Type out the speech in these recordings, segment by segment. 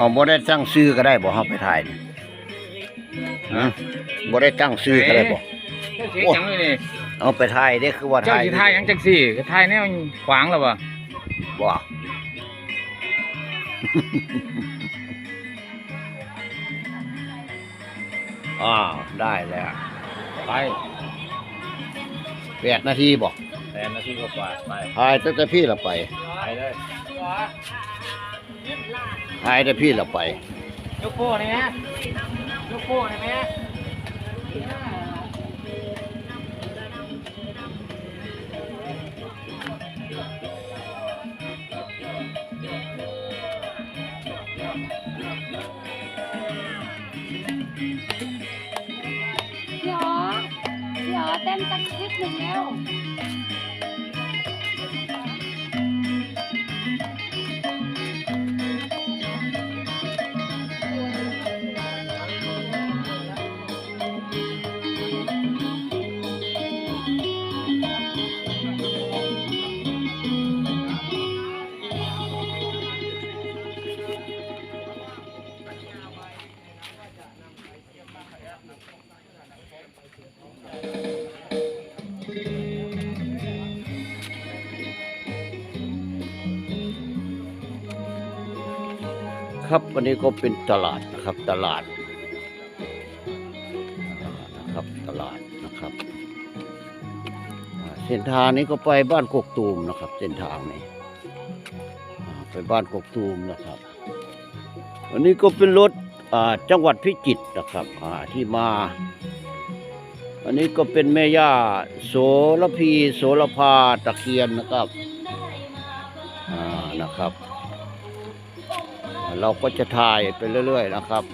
เอาบ่ได้ตั้งซื้อก็ได้บ่เฮาไปถ่ายนี่ฮะบ่ได้ตั้งซื้อก็ได้บ่เจ้าเสียงจังเลยนี่เอาไปถ่ายเด้คือว่าเจ้าถ่ายสิทายหยังจังสี่ก็ทายแนวขวางแล้วบ่บ่ อ้าวได้แล้วไปแปดนาทีบ่แทนนาทีกว่าๆไปถ่ายตั้งแต่พี่ละไป ไปเลย ถ่ายแต่พี่ละไปยกโป้นี่แม่ยกโป้นี่แม่พี่อ๋อพี่อ๋อเต้นสักคลิปหนึ่งแล้ว ครับวันนี้ก็เป็นตลาดนะครับตลาดนะครับตลาดนะครับเส้นทางนี้ก็ไปบ้านกกตูมนะครับ เส้นทางนี้ไปบ้านกกตูมนะครับ วันนี้ก็เป็นรถจังหวัดพิจิตรนะครับที่มา อันนี้ก็เป็นแม่ย่าโสระพีโสระพาตะเคียนนะครับอ่านะครับ เราก็จะถ่ายไปเรื่อย ๆ นะครับ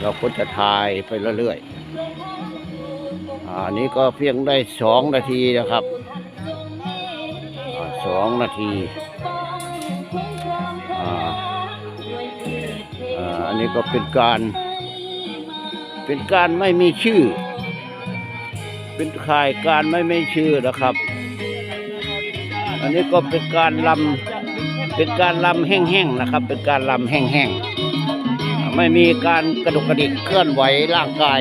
เราก็จะถ่ายไปเรื่อยๆอันนี้ก็เพียงได้สองนาทีนะครับสองนาทีอ่าอันนี้ก็เป็นการ เป็นการไม่มีชื่อ เป็นข่ายการไม่มีชื่อนะครับ อันนี้ก็เป็นการลำเป็นการลำแห้งๆนะครับ เป็นการลำแห้งๆไม่มีการกระดุกกระดิกเคลื่อนไหวร่างกาย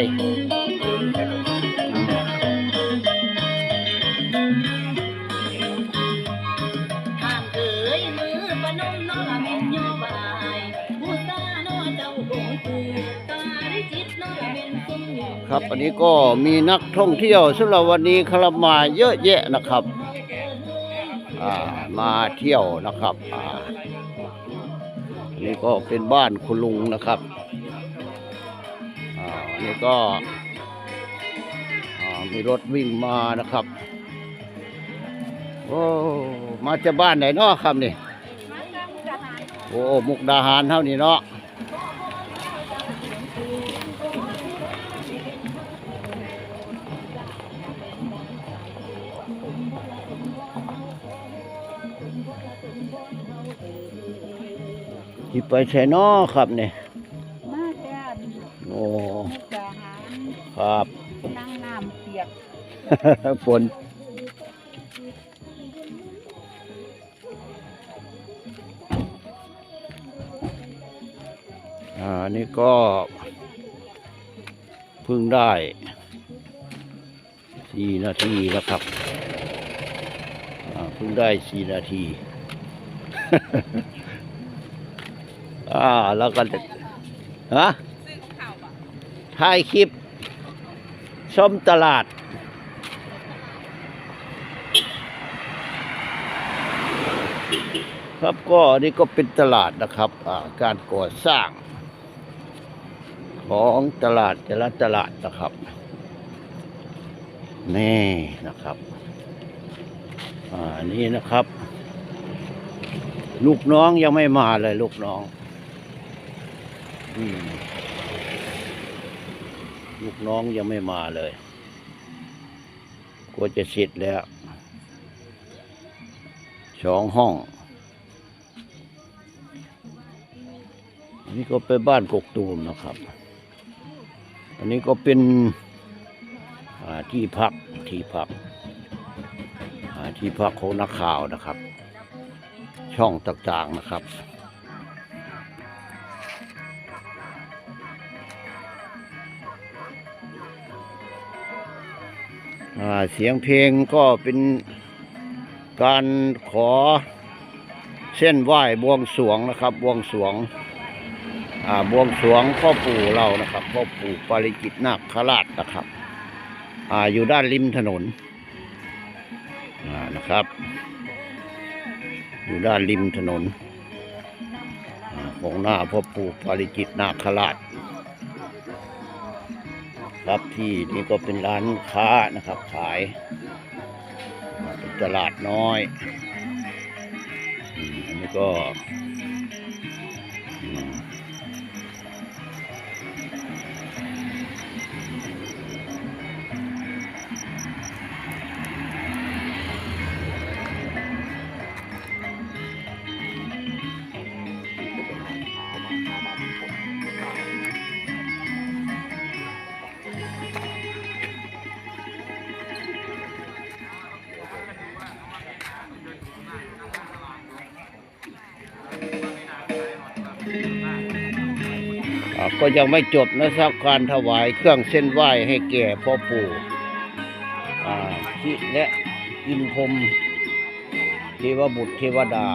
ห้ามเอ่ยมือปนมน้อเม็นโยบายผู้ตาน้อเจ้าองค์คือตาริจิตน้อเม็นสุขครับ อันนี้ก็มีนักท่องเที่ยวสำหรับวันนี้คลมาเยอะแยะนะครับอ่า มาเที่ยวนะครับอ่าอันนี้ก็เป็นบ้านคุณลุงนะครับอ่าอันนี้ก็อ่ามีรถวิ่งมานะครับโอ้มาจากบ้านไหนเนาะครับนี่โอ้มุกดาหารเท่านี้เนาะ ที่ไปใช่นอครับเนี่ยมาแต่โอ้จาหารครับนั่งน้ำเปียกฝนอ่านี่ก็เพิ่งได้สี่นาทีนะครับอ่าเพิ่งได้สี่นาที อ่าแล้วก็จะฮะถ่ายคลิปชมตลาด ครับก็นี่ก็เป็นตลาดนะครับอ่าการก่อสร้าง ของตลาดแต่ละตลาดนะครับ นี่นะครับอ่านี่นะครับ ลูกน้องยังไม่มาเลยลูกน้องอืม ลูกน้องยังไม่มาเลยกลัวจะเสร็จแล้ว สองห้องอันนี้ก็ไปบ้านกกตูมนะครับ อันนี้ก็เป็นที่พักที่พักที่พักของนักข่าวนะครับ ช่องต่างๆนะครับ เสียงเพลงก็เป็นการขอเส้นไหว้บวงสรวงนะครับ บวงสรวงบวงสรวงพ่อปู่เรานะครับพ่อปู่ปาริจิตนาคราชนะครับออยู่ด้านริมถนนนะครับ อยู่ด้านริมถนนของหน้าพ่อปู่ปาริจิตนาคราช ครับที่นี่ก็เป็นร้านค้านะครับ ขายเป็นตลาดน้อยอันนี้ก็ ก็ยังไม่จบนะครับการถวายเครื่องเส้นไหว้ให้แก่พ่อปู่ที่และอินพรมเทวบุตรเทวดา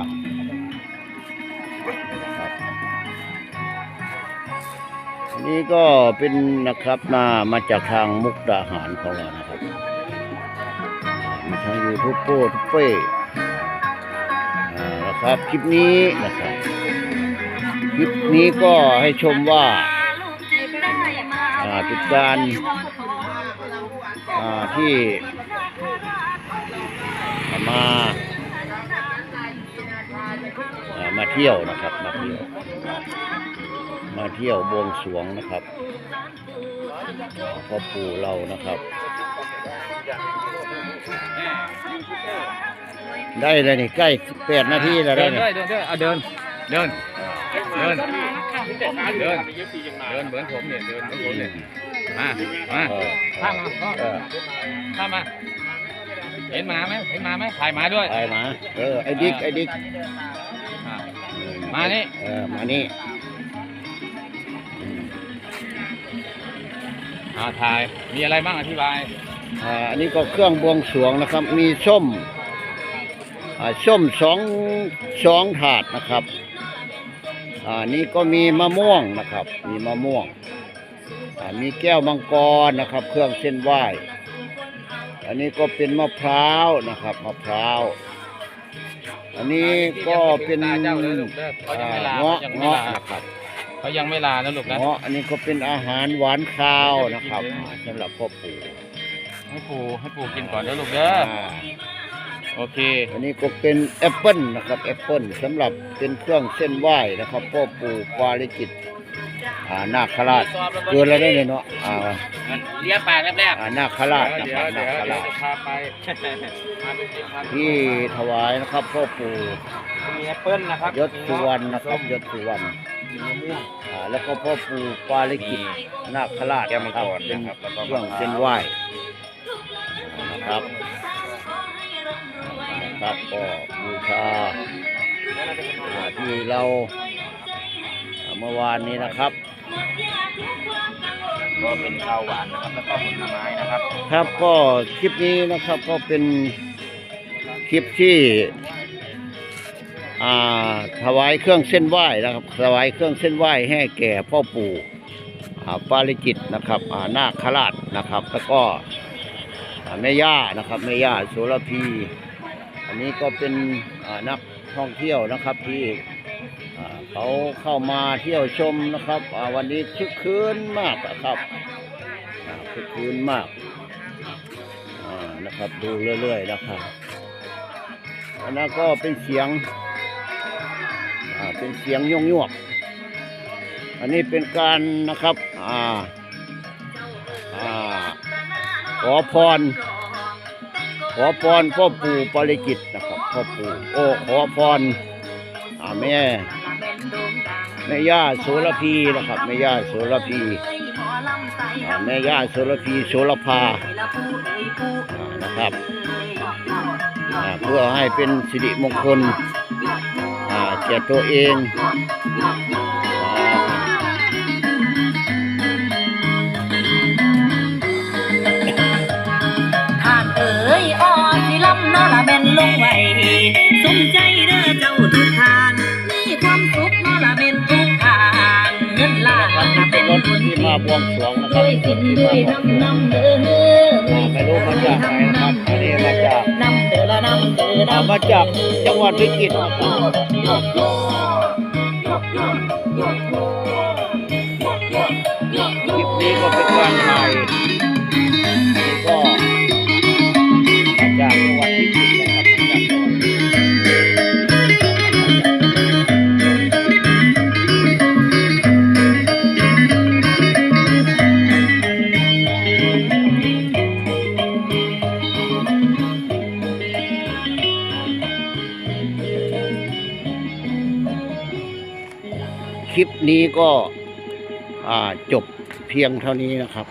อันนี้ก็เป็นนะครับมามาจากทางมุกดาหารของเรานะครับมีทางยูทูบโปทุเป้นะครับคลิปนี้นะครับ คลิปนี้ก็ให้ชมว่าอ่าเป็นการที่มามาเที่ยวนะครับ มาเที่ยว มาเที่ยวบวงสรวงนะครับพ่อปู่เรานะครับ ได้เลยนี่ใกล้แปดนาทีแล้วเดิได้นนี่ด้วยเดินด้เอาเดินเดิน เดินเดินเดินเหมือนผมเนี่ยเดินเหมือนผมเนี่ยมามาเออข้ามมาก็เออข้ามมาเห็นหมาไหมเห็นหมาไหมถ่ายหมาด้วยไปมาเออไอ้ดิกไอ้ดิกอ่าอืมานี่เออมานี่อืมอ่าถ่ายมีอะไรบ้างอธิบายอ่าอันนี้ก็เครื่องบวงสรวงนะครับ มีส้มอ่าส้มสองสองถาดนะครับ อ่านี่ก็มีมะม่วงนะครับ มีมะม่วงอ่ามีแก้วมังกรนะครับ เครื่องเส้นไหว้ อันนี้ก็เป็นมะพร้าวนะครับมะพร้าว อันนี้ก็เป็นเจ้าเลยลูกเด้อเขายังไม่ลาเงาะเขายังไม่เงาะลานะครับเขายังไม่ลานะลูกนะเงาะอันนี้ก็เป็นอาหารหวานคาวนะครับอ่าสำหรับพ่อปู่ให้ปู่ให้ปู่กินก่อนเด้อลูกเด้อ อ่า โอเค อันนี้ก็เป็นแอปเปิลนะครับแอปเปิลสำหรับเป็นเครื่องเส้นไหว้นะครับพ่อปู่ปาริจิตอ่านาคราชเกินแล้วได้เลยเนาะอ่าเลียปากแรกอ่านาคราชนะเดี๋คยรัวบเดี๋นายวคเดี๋ยวราชจะพาไปพาไปกินพาไปกินที่ถวายนะครับพ่อปู่มีแอปเปิ้ลนะครับยศสุวรรณนะครับยศสุวรรณมีมะม่วงอ่าแล้วก็พ่อปู่ปาริจิตนาคราชแก้วมังกรเป็นนะครับแล้วก็เครื่องเส้นไหว้นะครับ นะครับก็บูชาอ่าที่เราอ่าเมื่อวานนี้นะครับก็เป็นข้าวหวานนะครับแล้วก็ผลไม้นะครับ ครับก็คลิปนี้นะครับก็เป็นคลิปที่อ่าถวายเครื่องเส้นไหว้นะครับถวายเครื่องเส้นไหว้ให้แก่พ่อปู่อ่าปาริจิตนะครับอ่านาคราชนะครับ แล้วก็อ่า แม่ย่านะครับแม่ย่าโสระพี อันนี้ก็เป็นนักท่องเที่ยวนะครับที่เขาเข้ามาเที่ยวชมนะครับวันนี้คึกคืนมากนะครับอ่าคึกคืนมากนะครับดูเรื่อยๆนะครับอันนั้นก็เป็นเสียงเป็นเสียงยงยวกอันนี้เป็นการนะครับอ่าอ่า ขอพร ขอพรพ่อปู่ปริจิตนะครับพ่อปู่โอ้ขอพรอาแม่แม่ย่าโสระพีนะครับแม่ย่าโสระพีอาแม่ย่าโสระพีโสระพาอานะครับอาเพื่อให้เป็นสิริมงคลแก่ตัวเอง บุญที่มาบวงสรวงนะคด้รับวยสินด้วยน้ำน้ำเด้ออ่าไม่รู้มาจากไหนนะครับอันนี้มาจากน้ำเด้อละน้ำเด้อมาจากจังหวัดพิจิตรครับคลิปนี้ก็เป็นการถ่าย นี้ก็จบเพียงเท่านี้นะครับ